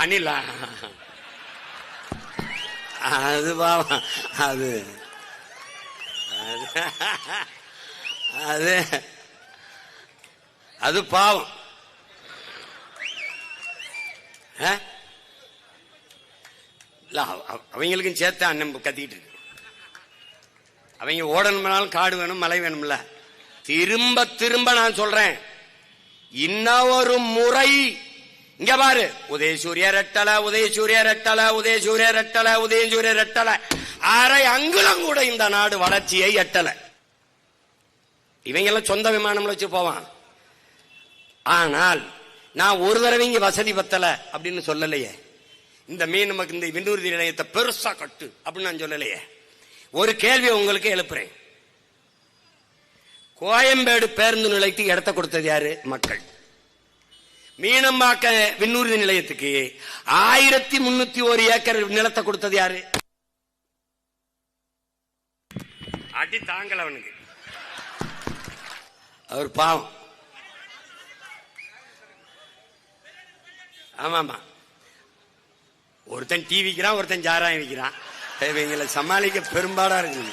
அணிலா. அது பாவம். அது. அது- அது அது பாவம். ஆ? அவ- அவங்களுக்கும் சேர்த்து அண்ணன் கத்திக்கிட்டு இருக்கு. அவங்க ஓடணும்னாலும் காடு வேணும் மலை வேணும்ல. திரும்ப திரும்ப நான் சொல்றேன். இன்னொரு முறை இங்க பாரு. உதயசூரிய ரெட்டல உதயசூரிய ரெட்டல உதயசூரிய ரெட்டல உதயசூரிய ரெட்டல. அரை அங்குலம் கூட இந்த நாடு வளர்ச்சியை எட்டல. இவங்க எல்லாம் சொந்த விமானம்ல வச்சு போவான். ஆனால் நான் ஒரு தடவை இங்க வசதி பத்தல அப்படின்னு சொல்லலையே. இந்த மீன் நமக்கு இந்த விண்ணூர்தி நிலையத்தை பெருசா கட்டு அப்படின்னு நான் சொல்லலையே. ஒரு கேள்வியை உங்களுக்கு எழுப்புறேன். கோயம்பேடு பேருந்து நிலைக்கு இடத்த கொடுத்தது யாரு? மக்கள். மீனம்பாக்க விண்ணூர்தி நிலையத்துக்கு ஆயிரத்தி முன்னூத்தி ஒரு ஏக்கர் நிலத்தை கொடுத்தது யாரு? அடி தாங்கல அவனுக்கு. அவர் பாவம். ஆமாமா ஒருத்தன் டீ விற்கிறான் ஒருத்தன் ஜாராயம் விற்கிறான் இவங்களை சமாளிக்க பெரும்பாடா இருக்குது.